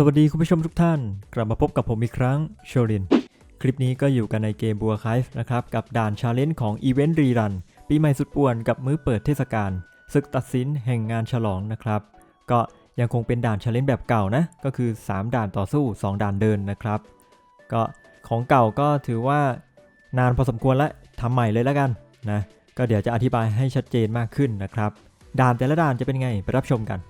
สวัสดีคุณผู้ชมทุกท่าน กลับมาพบกับผมอีกครั้งโชลิน คลิปนี้ก็อยู่กันในเกมบัวคายนะครับ กับด่านชาเลนจ์ของอีเวนต์รีรัน ปีใหม่สุดป่วนกับมื้อเปิดเทศกาลศึกตัดสินแห่งงานฉลองนะครับ ก็ยังคงเป็นด่านชาเลนจ์แบบเก่านะ ก็คือ 3 ด่านต่อสู้ 2 ด่านเดินนะครับ ก็ของเก่าก็ถือว่านานพอสมควรแล้วทำใหม่เลยแล้วกันนะก็เดี๋ยวจะอธิบายให้ชัดเจนมากขึ้นนะครับ ด่านแต่ละด่านจะเป็นไงไปรับชมกัน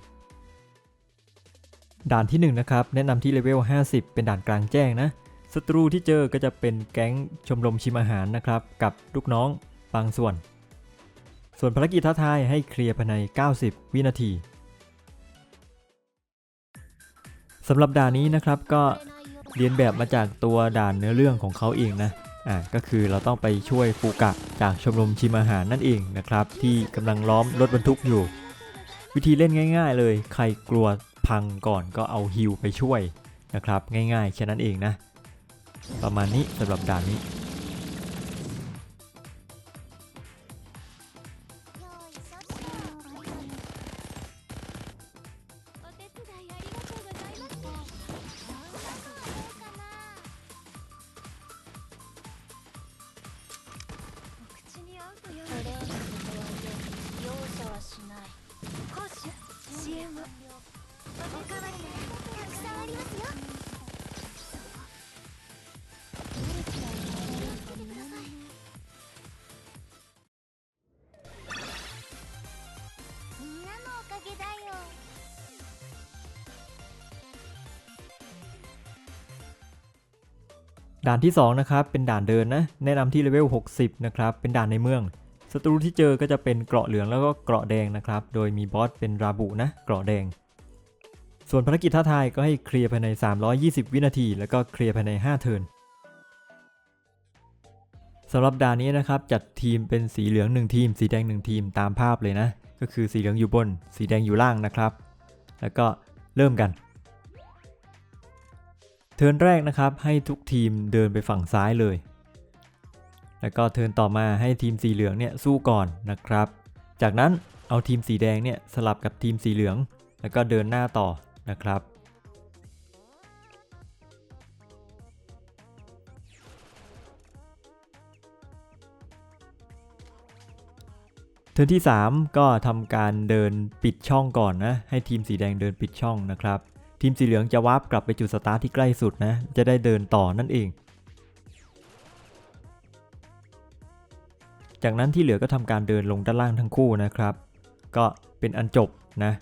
ด่านที่1นะครับแนะนำที่เลเวล 50 เป็นด่านกลางแจ้งนะศัตรูที่เจอก็จะเป็นแก๊งชมรมชิมอาหารนะครับกับลูกน้องบางส่วน ส่วนภารกิจท้าทายให้เคลียร์ภายใน 90 วินาทีสำหรับด่านนี้นะครับก็เรียนแบบมาจากตัวด่านเนื้อเรื่องของเขาเองนะอ่าก็คือเราต้องไปช่วยฟูกะจากชมรมชิมอาหารนั่นเองนะครับที่กำลังล้อมรถบรรทุกอยู่ วิธีเล่นง่าย ๆ เลย ใครกลัว พังก่อนก็เอาฮิวไปช่วยนะครับ ง่ายๆแค่นั้นเองนะ ประมาณนี้สำหรับด่านนี้ ด่านที่2นะครับเป็นด่านเดินนะแนะนำที่เลเวล 60 นะครับเป็นด่านในเมืองศัตรูที่เจอก็จะเป็นเกราะเหลืองแล้วก็เกราะแดงนะครับ โดยมีบอสเป็นราบุนะเกราะแดง ส่วนภารกิจท้าทายก็ให้เคลียร์ภายใน 320 วินาที แล้วก็เคลียร์ภายใน 5 เทิร์นสำหรับด่านนี้นะครับจัดทีมเป็นสีเหลือง 1 ทีม สีแดง 1 ทีมตามภาพเลยนะ ก็คือสีเหลืองอยู่บน สีแดงอยู่ล่างนะครับ แล้วก็เริ่มกัน เทิร์นแรกนะครับให้ทุกทีมเดินไปฝั่งซ้ายเลย แล้วก็เทิร์นต่อมาให้ทีมสีเหลืองเนี่ยสู้ก่อนนะครับ จากนั้นเอาทีมสีแดงเนี่ยสลับกับทีมสีเหลือง แล้วก็เดินหน้าต่อนะครับเทิร์นที่ 3 ก็ทำการเดินปิดช่องก่อนนะ ให้ทีมสีแดงเดินปิดช่องนะครับ ทีมสีเหลืองจะวาร์ปกลับไปจุดสตาร์ทที่ใกล้สุดนะ จะได้เดินต่อนั่นเอง จากนั้นที่เหลือก็ทำการเดินลงด้านล่างทั้งคู่นะครับ ก็เป็นอันจบนะ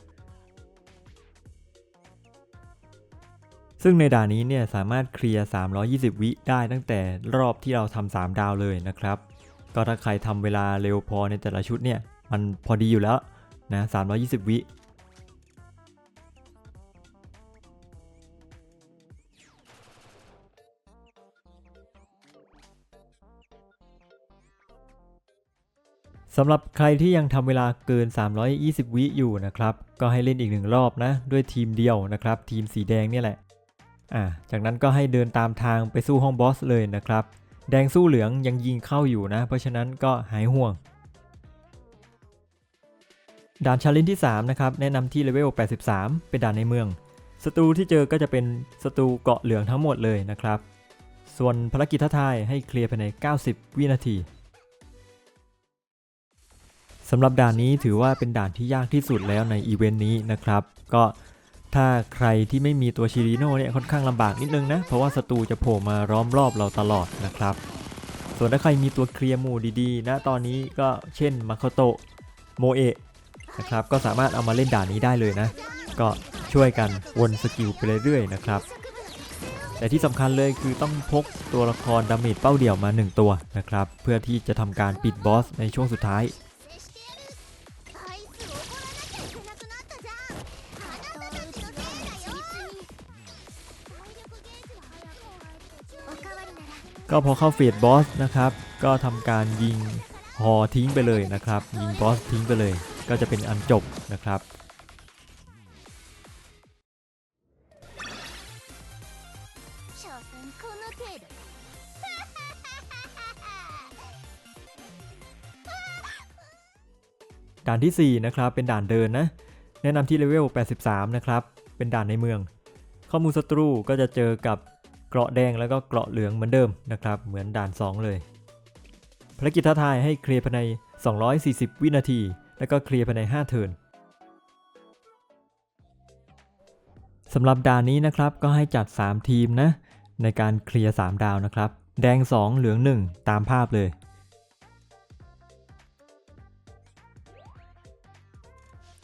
ซึ่งในด่านนี้เนี่ยสามารถเคลียร์ 320 วิได้ตั้งแต่รอบที่เราทำ3ดาวเลยนะครับ ก็ถ้าใครทำเวลาเร็วพอในแต่ละชุดเนี่ยมันพอดีอยู่แล้วนะ320 วิ สำหรับใครที่ยังทำเวลาเกิน 320 วิอยู่นะครับ ก็ให้เล่นอีกหนึ่งรอบนะ ด้วยทีมเดียวนะครับ ทีมสีแดงเนี่ยแหละอ่าจากนั้นก็ให้เดินตามทางไปสู้ห้องบอสเลยนะครับ แดงสู้เหลืองยังยิงเข้าอยู่นะ เพราะฉะนั้นก็หายห่วง ด่านชาเลนที่3นะครับ แนะนำที่เลเวล 83 เป็นด่านในเมือง ศัตรูที่เจอก็จะเป็นศัตรูเกาะเหลืองทั้งหมดเลยนะครับ ส่วนภารกิจท้าทายให้เคลียร์ภายใน 90 วินาที สำหรับด่านนี้ถือว่าเป็นด่านที่ยากที่สุดแล้วในอีเวนต์นี้นะครับ ก็ถ้าใครที่ไม่มีตัวชิริโน่เนี่ยค่อนข้างลำบากนิดนึงนะ เพราะว่าศัตรูจะโผล่มาล้อมรอบเราตลอดนะครับ ส่วนถ้าใครมีตัวเคลียร์หมู่ดีๆนะตอนนี้ก็เช่นมาโคโตะโมเอะนะครับก็สามารถเอามาเล่นด่านนี้ได้เลยนะ ก็ช่วยกันวนสกิลไปเรื่อยๆนะครับ แต่ที่สำคัญเลยคือต้องพกตัวละครดาเมจเป้าเดี่ยวมา 1 ตัวนะครับ เพื่อที่จะทำการปิดบอสในช่วงสุดท้าย ก็พอเข้าเฟสบอสนะครับ ก็ทำการยิงฮอทิ้งไปเลยนะครับ ยิงบอสทิ้งไปเลย ก็จะเป็นอันจบนะครับด่านที่ 4 นะครับ เป็นด่านเดินนะ แนะนำที่เลเวล 83 นะครับ เป็นด่านในเมือง ข้อมูลศัตรูก็จะเจอกับ เกราะแดงแล้วก็เกราะเหลืองเหมือนเดิมนะครับ เหมือนด่าน 2 เลย ภารกิจท้าทายให้เคลียร์ภายใน 240 วินาที แล้วก็เคลียร์ภายใน 5 เทิร์นสำหรับด่านนี้นะครับก็ให้จัด 3 ทีมนะ ในการเคลียร์ 3 ดาวนะครับ แดง 2 เหลือง 1 ตามภาพเลย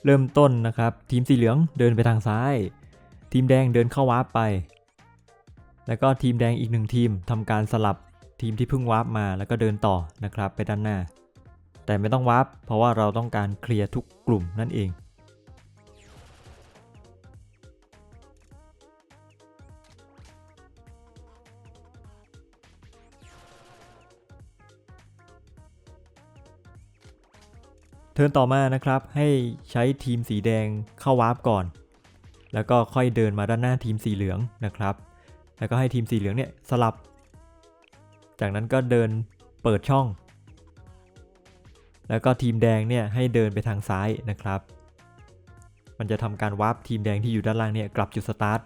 เริ่มต้นนะครับ ทีมสีเหลืองเดินไปทางซ้าย ทีมแดงเดินเข้าวาร์ปไป แล้วก็ทีมแดงอีกหนึ่งทีมทำการสลับทีมที่เพิ่งวาร์ปมาแล้วก็เดินต่อนะครับไปด้านหน้า แต่ไม่ต้องวาร์ปเพราะว่าเราต้องการเคลียร์ทุกกลุ่มนั่นเองเทิร์นต่อมานะครับให้ใช้ทีมสีแดงเข้าวาร์ปก่อน แล้วก็ค่อยเดินมาด้านหน้าทีมสีเหลืองนะครับ แล้วก็ให้ทีมสีเหลืองเนี่ยสลับ จากนั้นก็เดินเปิดช่อง แล้วก็ทีมแดงเนี่ยให้เดินไปทางซ้ายนะครับ มันจะทำการวาร์ปทีมแดงที่อยู่ด้านล่างเนี่ยกลับจุดสตาร์ท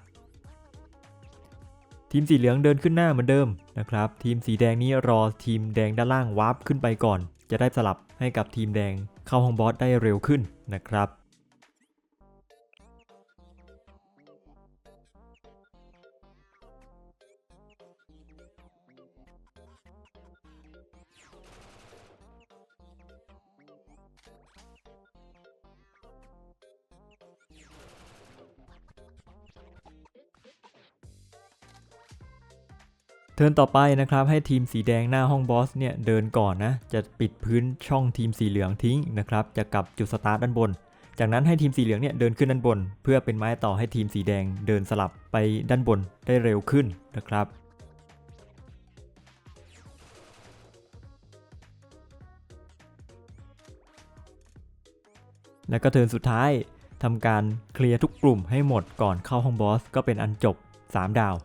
ทีมสีเหลืองเดินขึ้นหน้าเหมือนเดิมนะครับ ทีมสีแดงนี้รอทีมแดงด้านล่างวาร์ปขึ้นไปก่อน จะได้สลับให้กับทีมแดงเข้าห้องบอสได้เร็วขึ้นนะครับ เทิร์นต่อไปนะครับให้ทีมสีแดงหน้าห้องบอสเนี่ยเดินก่อนนะจะปิดพื้นช่องทีมสีเหลืองทิ้งนะครับจะกลับจุดสตาร์ทด้านบน จากนั้นให้ทีมสีเหลืองเนี่ยเดินขึ้นด้านบน เพื่อเป็นไม้ต่อให้ทีมสีแดงเดินสลับไปด้านบนได้เร็วขึ้นนะครับแล้วก็เทิร์นสุดท้ายทำการเคลียร์ทุกกลุ่มให้หมดก่อนเข้าห้องบอสก็เป็นอันจบ 3 ดาว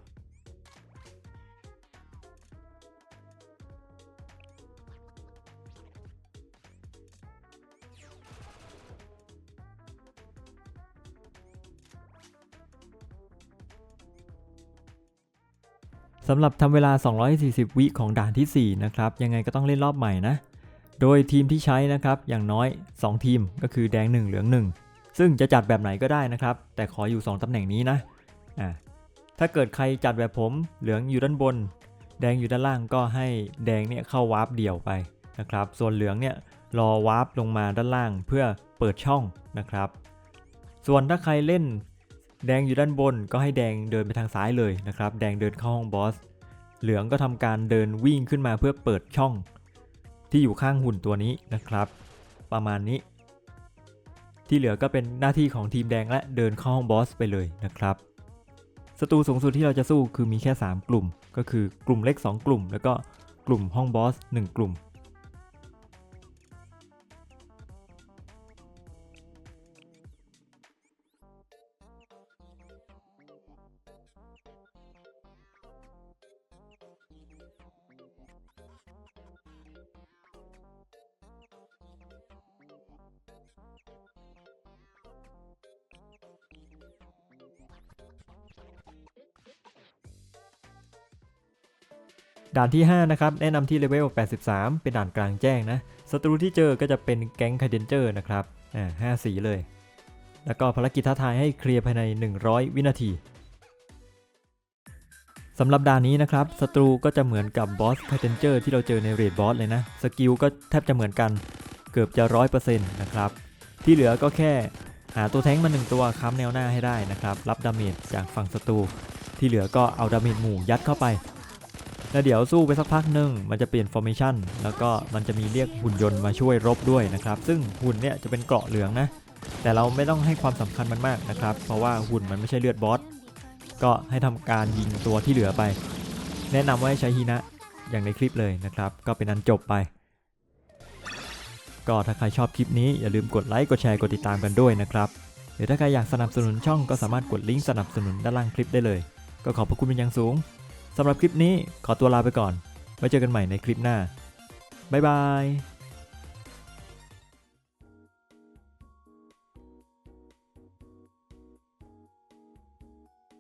สำหรับทำเวลา 240 วิของด่านทีสี่ 4 นะครับ ยังไงก็ต้องเล่นรอบใหม่นะ โดยทีมที่ใช้นะครับ อย่างน้อย 2 ทีมก็คือแดง 1 เหลือง 1 ซึ่งจะจัดแบบไหนก็ได้นะครับ แต่ขออยู่ 2 ตำแหน่งนี้นะอ่าถ้าเกิดใครจัดแบบผม เหลืองอยู่ด้านบน แดงอยู่ด้านล่างก็ให้แดงเนี่ยเข้าวาร์ปเดี่ยวไปนะครับ ส่วนเหลืองเนี่ยรอวาร์ปลงมาด้านล่างเพื่อเปิดช่องนะครับ ส่วนถ้าใครเล่น แดงอยู่ด้านบนก็ให้แดงเดินไปทางซ้ายเลยนะครับ แดงเดินเข้าห้องบอส เหลืองก็ทำการเดินวิ่งขึ้นมาเพื่อเปิดช่อง ที่อยู่ข้างหุ่นตัวนี้นะครับ ประมาณนี้ ที่เหลือก็เป็นหน้าที่ของทีมแดงและเดินเข้าห้องบอสไปเลยนะครับศัตรูสูงสุดที่เราจะสู้คือมีแค่ 3 กลุ่ม ก็คือกลุ่มเล็ก 2 กลุ่ม แล้วก็กลุ่มห้องบอส 1 กลุ่ม ด่านที่ 5 นะครับ แนะนำที่เลเวล 83 เป็นด่านกลางแจ้งนะศัตรูที่เจอก็จะเป็นแก๊งคาเดนเจอร์นะครับอ่าห้าสีเลย แล้วก็ภารกิจท้าทายให้เคลียร์ภายใน 100 วินาทีสำหรับด่านนี้นะครับศัตรูก็จะเหมือนกับบอสคาเดนเจอร์ที่เราเจอในเรดบอสเลยนะ สกิลก็แทบจะเหมือนกันเกือบจะ 100%นะครับ ที่เหลือก็แค่หาตัวแท้งมาหนึ่งตัวค้ำแนวหน้าให้ได้นะครับ รับดาเมจจากฝั่งศัตรู ที่เหลือก็เอาดาเมจหมู่ยัดเข้าไป แล้วเดี๋ยวสู้ไปสักพักหนึ่งมันจะเปลี่ยนฟอร์เมชันแล้วก็มันจะมีเรียกหุ่นยนต์มาช่วยรบด้วยนะครับ ซึ่งหุ่นเนี่ยจะเป็นเกราะเหลืองนะ แต่เราไม่ต้องให้ความสำคัญมันมากนะครับ เพราะว่าหุ่นมันไม่ใช่เลือดบอส ก็ให้ทำการยิงตัวที่เหลือไป แนะนำว่าให้ใช้ฮีนะอย่างในคลิปเลยนะครับ ก็เป็นอันจบไป ก็ถ้าใครชอบคลิปนี้อย่าลืมกดไลค์ กดแชร์ กดติดตามกันด้วยนะครับหรือถ้าใครอยากสนับสนุนช่องก็สามารถกดลิงก์สนับสนุนด้านล่างคลิปได้เลย ก็ขอบพระคุณเป็นอย่างสูง สำหรับคลิปนี้ขอตัวลาไปก่อน ไว้เจอกันใหม่ในคลิปหน้า บ๊ายบาย